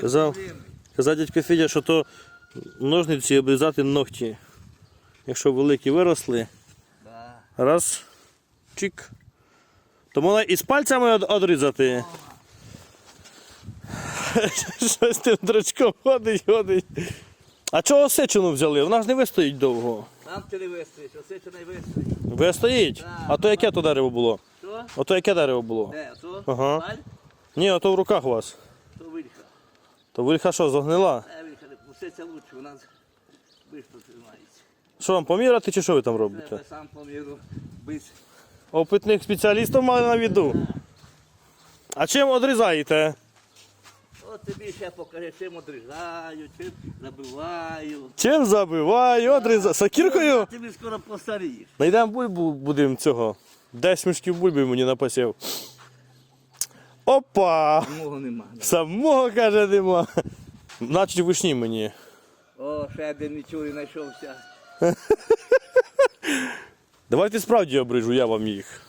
Казав. Казав дядько Федя, що то ножниці обрізати ногті. Якщо великі виросли, раз, чик. То можна і з пальцями одрізати. Щось тим дрочком ходить, ходить. А чого осечину взяли? Вона ж не вистоїть довго. Там ти не вистоїш, оце чи не. Вистоїть? Так. А то яке то дерево було? Що? Ото яке дерево було? Де, то? Ага. Ні, ото в руках у вас. То вильха. Що, загнила? Е, вильха, не пуститься лучше, у нас швидко тримається. Що вам поміряти чи що ви там робите? Треба сам поміру бить. Опитних спеціалістів мали на віду. А чим одрізаєте? От тобі ще покажи, чим одрізаю, чим забиваю. Чим забиваю, одрізаю. Сакіркою? А Тобі скоро постарієш. Найдемо бульбу будемо цього. 10 мішків бульби мені напасів. Опа! Самого нема. Самого каже нема. Значить вишні мені. О, ще один нічого не знайшовся. Давайте справді обрижу я вам їх.